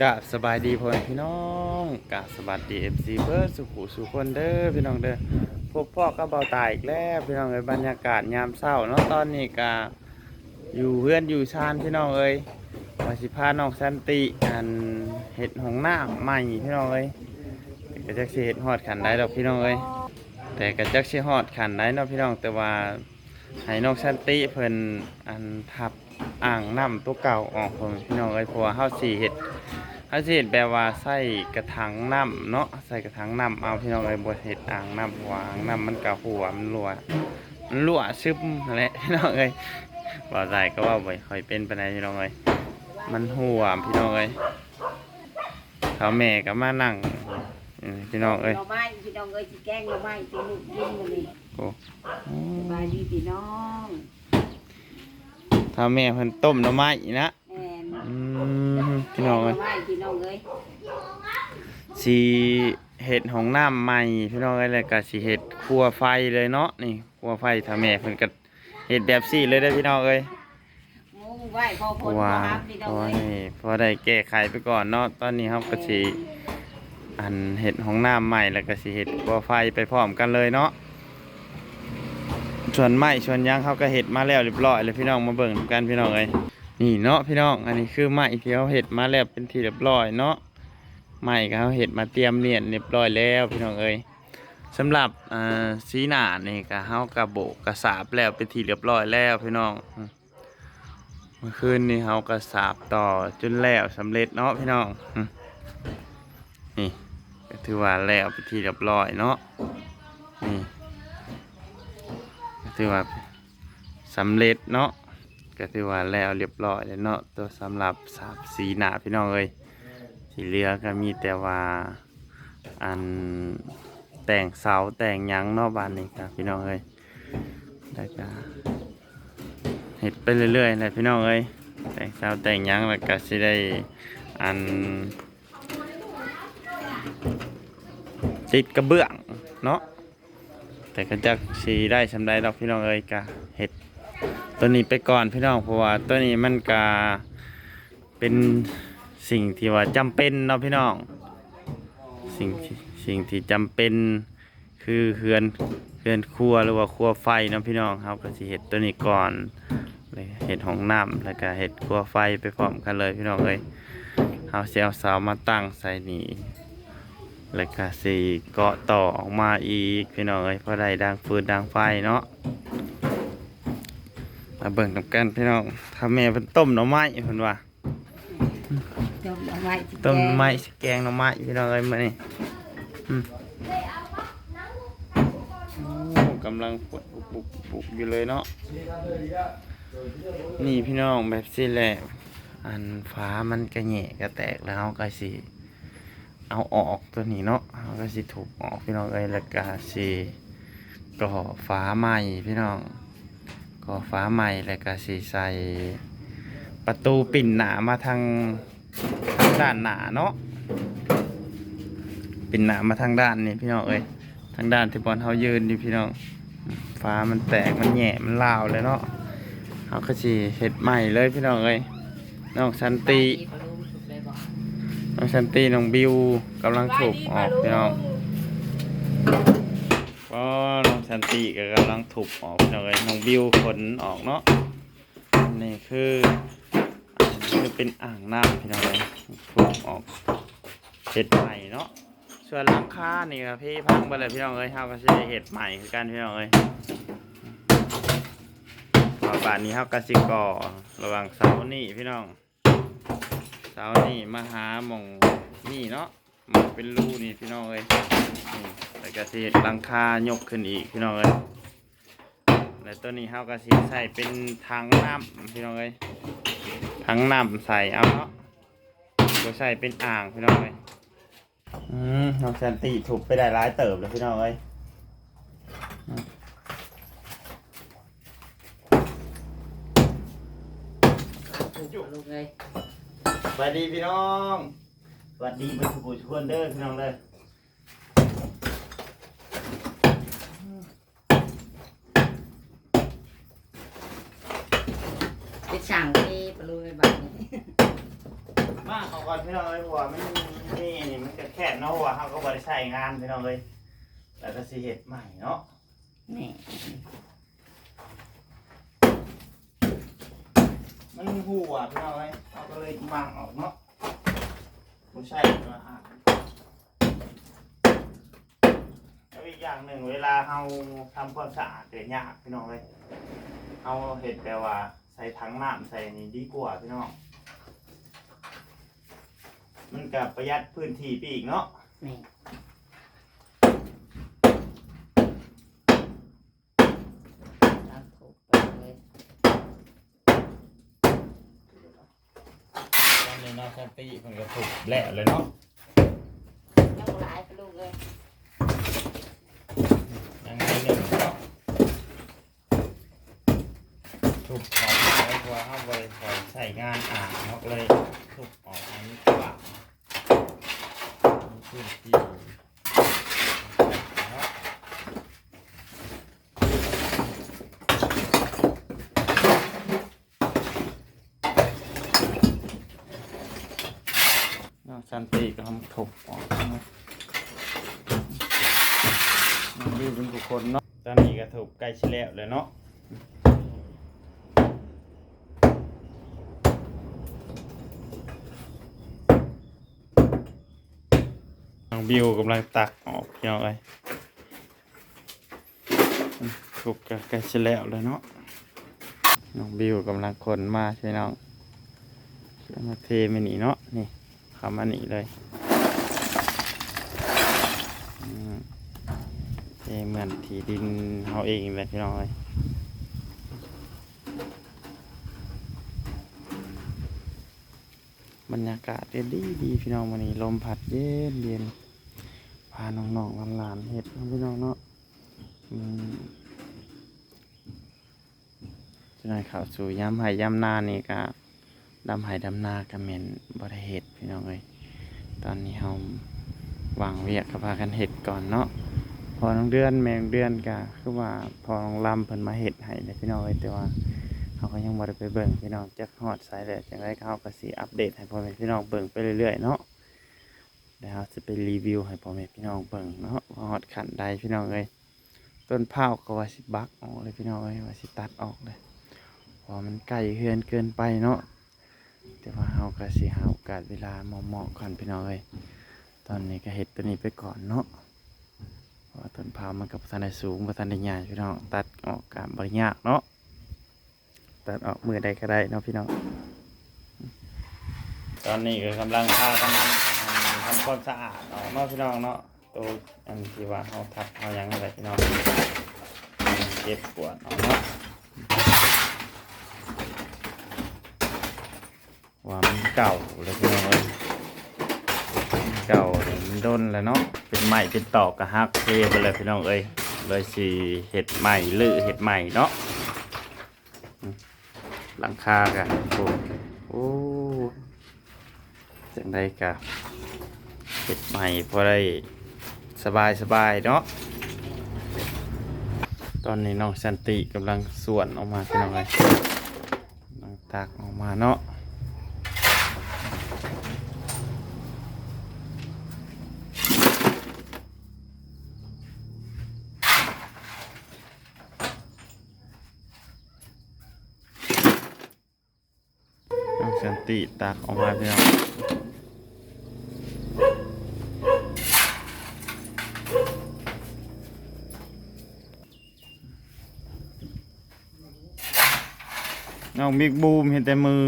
กะสบายดีพ่อแม่พี่น้องกะสบายดีเอฟซีเบิร์ดสุขุสุคนเด้อพี่น้องเด้อพบพ่อก็เบาตายอีกแล้วพี่น้องเอ้ยบรรยากาศยามเช้าเนาะตอนนี้กะอยู่เพื่อนอยู่ชานพี่น้องเอ้ยมาสิพาน้องสันติอันเห็ดหงหน้าใหม่พี่น้องเอ้ยก็จักสิเห็ดฮอดขันได้ดอกพี่น้องเอ้ยแต่ก็จักสิฮอดขันได้เนาะพี่น้องแต่ว่าให้น้องสันติเพิ่นอันทับ อ่างน้ำตัวเก่าออกพ่อแม่พี่น้องเอ้ยเพราะว่าเฮาสิเฮ็ดเขาสิเห็นแบบว่าใส่กระถางน้ำเนาะใส่กระถางน้ำเอาพี่น้องเลยบดเห็ดอ่างน้ำวางน้ำมันกะหัวมันรั่วมันรั่วซึมนั่นแหละพี่น้องเลยว่าใส่ก็ว่าบ่ค่อยเป็นปานใดพี่น้องเลยมันหัวพี่น้องเลยเขาแม่ก็มานั่งอืมพี่น้องเอ้ยหน่อไม้พี่น้องเอ้ยสิแกงหน่อไม้สิลูกกินมื้อนี้โอ้สบายดีพี่น้อง ถ้าแม่เพิ่นต้มหน่อไม้นะแม่นอืมพี่น้องหน่เอ้อยไม้พี่น้องเอ้ยสีเห็ดของน้ำใหม่พี่น้องเอ้ยแล้วก็สีเห็ดครัวไฟเลยเนาะนี่ครัวไฟถ้าแม่เพิ่นก็เห็ดแบบสี่เลยได้อพี่น้องเอ้ยมุงไหว้พ่อเพพ่อราะว่าครับพี่เพน้องราะว่าเอ้ยนี่พอได้แก้ไขไปก่อนเนาะตอนนี้เฮาก็สิอันเห็ดของน้ำใหม่แล้วก็สิเห็ดครัวไฟไปพร้อมกันเลยเนาะ ส่วนไม้ส่วนยางเขาก็เห็ดมาแล้วเรียบร้อยเลยพี่น้องมาเบิ่งกันพี่น้องเอ้ยนี่เนาะพี่น้องอันนี้คือไม้ที่เขาเห็ดมาแล้วเป็นที่เรียบร้อยเนาะไม้เขาเห็ดมาเตรียมเนียนเรียบร้อยแล้วพี่น้องเอ้ยสำหรับสีหนานี่ก็เฮากระโบกกระสาบแล้วเป็นที่เรียบร้อยแล้วพี่น้องเมื่อคืนนี้เขาก็สาบต่อจนแล้วสำเร็จเนาะพี่น้องนี่ก็ถือว่าแล้วไปนที่เรียบร้อยเนาะนี่ ถือว่าสำเร็จเนาะก็ถือว่าแล้วเรียบร้อยแล้วเนาะตัวสำหรับสาบสีหนาพี่น้องเอ้ยสีเหลือก็มีแต่ว่าอันแต่งเสาแต่งยังเนอกบ้านนี่ครับพี่น้องเอ้ยแล้วก็เห็ดไปเรื่อยๆเลยพี่น้องเอ้ยแต่งเช้าแต่งยังแล้วก็สิได้อันติดกระเบื้องเนาะ แต่ก็จะสีได้ชำได้ดอกพี่น้องเอ้ยกะเห็ดตัวนี้ไปก่อนพี่น้องเพราะว่าตัวนี้มันกะเป็นสิ่งที่ว่าจำเป็นเนาะพี่น้อง สิ่งสิ่งที่จำเป็นคือเฮือนเฮือนครัวหรือว่าครัวไฟเนาะพี่น้องครับก็สิเห็ดตัวนี้ก่อนเลยเห็ดของน้ำแล้วก็เห็ดครัวไฟไปพร้อมกันเลยพี่น้องเอ้ยเอาเสียวสาวมาตั้งใส่นี่ แล้วก็สีเกาะต่อออกมาอีกพี่น้องเอ้ยพระได้ดังฟืนดังไฟเนาะมาเบิ่งกับกันพี่น้องถ้าแม่เพิ่นต้มหน่อไม้เพิ่นว่าต้มหน่อไม้สแกงต้มหน่อไม้แกงหน่อไม้พี่น้องเอ้ยมื้อนี้อืมกำลังปวดปุบปุบอยู่เลยเนาะนี่พี่น้องแบบสิแหละอันฟ้ามันกระแหน่กระแตกแล้วก็สิ เอาออกตัวนี้เนาะเราก็สิถูกออกพี่น้องเอ้ยแล้วก็สิก่อฟ้าใหม่พี่น้องก่อฟ้าใหม่แล้วก็สิใส่ประตูปิ่นหนามาทางทางด้านหนาเนาะปิ่นหนามาทางด้านนี่พี่น้องเอ้ยทางด้านที่บอลเขายืนอยู่พี่น้องฟ้ามันแตกมันแหย่มันลาวเลยเนาะเขาก็สิเห็ดใหม่เลยพี่น้องเอ้ยน้องสันติ น้องสันติน้องบิวกำลังถูกออกพี่น้องก็น้องสันติก็กำลังถูกออกพี่น้องเอ้ยน้องบิวขนออกเนาะนี่คือนี่คือเป็นอ่างน้ำพี่น้องเอ้ยถูกออกเห็ดใหม่เนาะส่วนหลังคานี่ครับพี่พังไปเลยพี่น้องเอ้ยเขาก็จะเห็ดใหม่คือกันพี่น้องเอ้ยว่าบานนี้ครับกสิกรระว่างเสานี่พี่น้องานี่มาหาหมองนี่เนาะมองเป็นรูนี่พี่น้องเอ้ยนี่แล้วก็สิหลังคายกขึ้นอีกพี่น้องเอ้ยแล้วตัวนี้เฮาก็สิใส่เป็นถังน้ำพี่น้องเอ้ยถังน้ำใส่เอาเนาะก็ใส่เป็นอ่างพี่น้องเอ้ยอืมน้องแซนตี้ถูกไปได้ร้ายเติบเลยพี่น้องเอ้ยลูกเอ้ย สวัสดีพี่น้องสวัสดีเป็นผู้ชวนเด้อพี่น้องเลยเป็นช่างที่ปลูกในบ้านนี่มามาเอาก่อนพี่น้องเลยหัวมันนี่นี่มันจะแค่เนาะหัวเขาก็บริใช้งานพี่น้องเลยแล้วก็สิเห็ดใหม่เนาะนี่ มันหัวพี่น้องเลยเขาก็เลยมังออกเนาะไม่ใช่ตัวอาหารแล้วอีกอย่างหนึ่งเวลาเราทำความสะอาดเดี๋ยวยากพี่น้องเลยเอาเห็ดแต่ว่าใส่ถังน้ำใส่นี่ดีกว่าพี่น้อง มันกับประหยัดพื้นที่ไปอีกเนาะนี่าถูกไปเลย ตอ นนี้เนาะแซนตี้มันก็ถูกแหละเลยเนาะยังหลายไปลูกเลยยังไงหนึ่งเนาะถูกของไว้กว่าห้ามบริษัทใส่งานอ่านเนาะเลยถูกออกอันนี้กว่าพื้นที่เนาะ น้องแซนตี้ก็ทำถูกออกเนาะมันดูเป็นบุคคลเนาะตอนนี้ก็ถูกใกล้ชิแล้วเลยเนาะน้องบิวกำลังตักออกพี่น้องเอ้ยถูกใกล้ชิแล้วเลยเนาะน้องบิวกำลังคนมาพี่น้องเชื่อมาเทมาหนีเนาะนี่ เขามาหนีเลยเอเหมือนที่ดินเขาเองเลยพี่น้องเอ้ยบรรยากาศเย็นดีดีพี่น้องวันนี้ลมพัดเย็นเย็นพาน้องๆหลานๆเห็ดพี่น้องเนาะจะได้ข่าวสู่ย้ำห้ย้ำหน้านี่ก็ ดำไห้ดำนาก็เมนบริเหตุพี่น้องเอ้ยตอนนี้เราวางเวียกกับพากันเห็ดก่อนเนาะพอน้องเดือนแมงเดือนก็คือว่าพอน้องลำเพิ่นมาเฮ็ดให้เลยพี่น้องเอ้ยแต่ว่าเขาก็ยังบ่ได้ไปเบิ่งพี่น้องจักฮอดสายแล้วจังไดก็เฮาก็สิอัปเดตให้พ่อแม่พี่น้องเบิ่งไปเรื่อยๆเนาะเดี๋ยวจะไปรีวิวให้พ่อแม่พี่น้องเบิ่งเนาะว่าฮอดขันใดพี่น้องเอ้ยต้นพร้าก็ว่าสิบักออกเลยพี่น้องเอ้ยว่าสิตัดออกเลยพรามันใกลเฮือนเกินไปเนาะ แต่ว่าเฮาก็สิหาโอกาสเวลาเหมาะๆก่อนพี่น้องเอ้ยตอนนี้ก็เฮ็ดตัวนี้ไปก่อนเนาะเพราะว่าต้นพาวมันกับทันได้สูงบ่ทันได้ใหญ่พี่น้องตัดออกกับบริยากเนาะตัดออกมือใดก็ได้เนาะพี่น้องตอนนี้ก็กำลังพากันทำทำความสะอาดออกเนาะพี่น้องเนาะตัวอันที่ว่าเขาทับเขายังอะไรพี่น้องเก็บปวดออกเนาะ ว่ามันเก่าเลยพี่น้องเอ้ยเก่านี่มันด้นแล้วเนาะเป็นใหม่เป็นตอกกระฮักเทไปเลยพี่น้องเอ้ยเลยสีเห็ดใหม่ลือเห็ดใหม่เนาะหลังคากันโอ้โอ้จังได้กะเห็ดใหม่พอได้สบายสบายเนาะตอนนี้น้องสันติกำลังส่วนออกมาพี่น้องเอ้ยตักออกมาเนาะ น้องสัน ติตักออกมาพี่น้องน้องบิ๊กบูมเห็นแต่มือ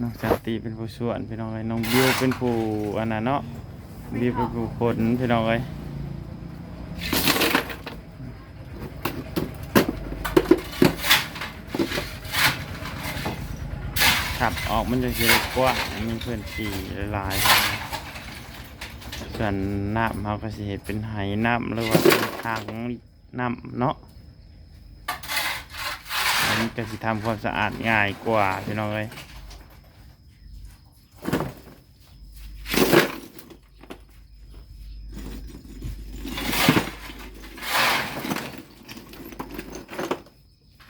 น้องสันติเป็นผู้ส่วนพี่น้องเลยน้องบิวเป็นผู้อันนั้นเนาะบิวเป็นผู้คนพี่น้องเลย ขับออกมันจะเสียกว้างมีพื้นที่หลายส่วนน้ำเขาก็สิเห็ดเป็นไหน้ำหรือว่าเป็นทางน้ำเนาะอันนี้ก็สิทำความสะอาดง่ายกว่าพี่น้องเลย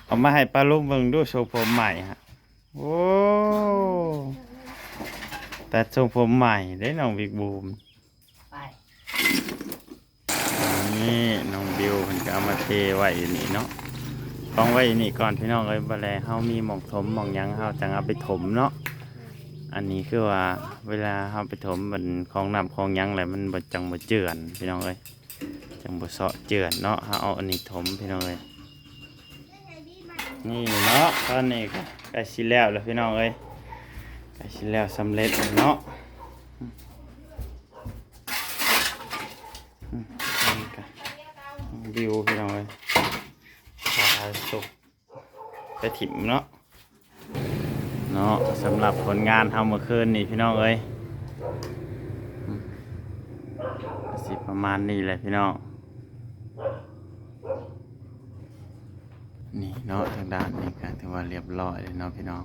เอามาให้ปลาลูกเบิ่งดูโชว์ผมใหม่ฮะ โอ้แต่ทรงผมใหม่ได้น้องบิ๊กบูมไปนี่น้องบิวมันก็เอามาเทไว้อยู่นี่เนาะต้องไว้อยู่นี่ก่อนพี่น้องเอ้ยบ่แลเฮามีหมองถมหมองหยังเฮาจังเอาไปถมเนาะอันนี้คือว่าเวลาเฮาไปถมมันของน้ำของหยังแหละมันบ่จังบ่เจือนพี่น้องเอ้ยจังบ่เซาะเจือนเนาะเฮาเอาอันนี้ถมพี่น้องเอ้ย นี่เนาะตอนนี้ก็ใกล้สิแล้วแล้วพี่น้องเอ้ยใกล้สิแล้วสำเร็จแล้วเนาะนี่ก็ดิวพี่น้องเลยปลาสุกไปถิ่มเนาะเนาะสำหรับผลงานทำเมื่อคืนนี่พี่น้องเอ้ยสิประมาณนี้แหละพี่น้อง นี่เนาะทางด้านนี้ก็ถือว่าเรียบร้อยเลยเนาะพี่น้อง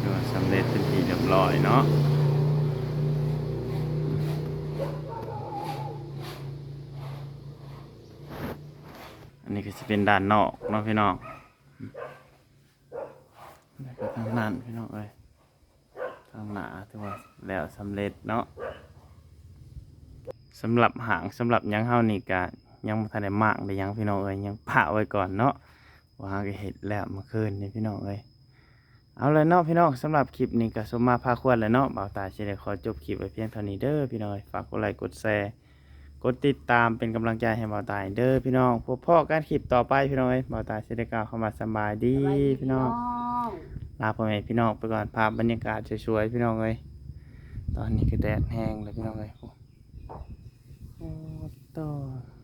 ถือว่าสำเร็จเป็นที่เรียบร้อยเนาะอันนี้ก็จะเป็นด้านนอกเนาะพี่น้องแล้วก็ทางนั้นพี่น้องเอ้ยทางหนาถือว่าแล้วสำเร็จเนาะ สำหรับหางสำหรับยังเฮานี่ก็ยังบ่ทันได้มากได้ยังพี่น้องเอ้ยยังปะไว้ก่อนเนาะว่าก็เห็ดแล้วเมื่อคืนนี่พี่น้องเอ้ยเอาเลยเนาะพี่น้องสำหรับคลิปนี้ก็สมมาพาควรแล้วเนาะบ่าวตาสิได้ขอจบคลิปไว้เพียงเท่านี้เด้อพี่น้องเอ้ยฝากกดไลค์กดแชร์กดติดตามเป็นกำลังใจให้บ่าวตาเด้อพี่น้องพบพ่อการคลิปต่อไปพี่น้องเอ้ยบ่าวตาสิได้กล่าวเข้ามาสบายดีพี่น้องลาพ่อแม่พี่น้องไปก่อนภาพบรรยากาศสวยๆพี่น้องเอ้ยตอนนี้ก็แดดแห้งแล้วพี่น้องเอ้ย ต่อ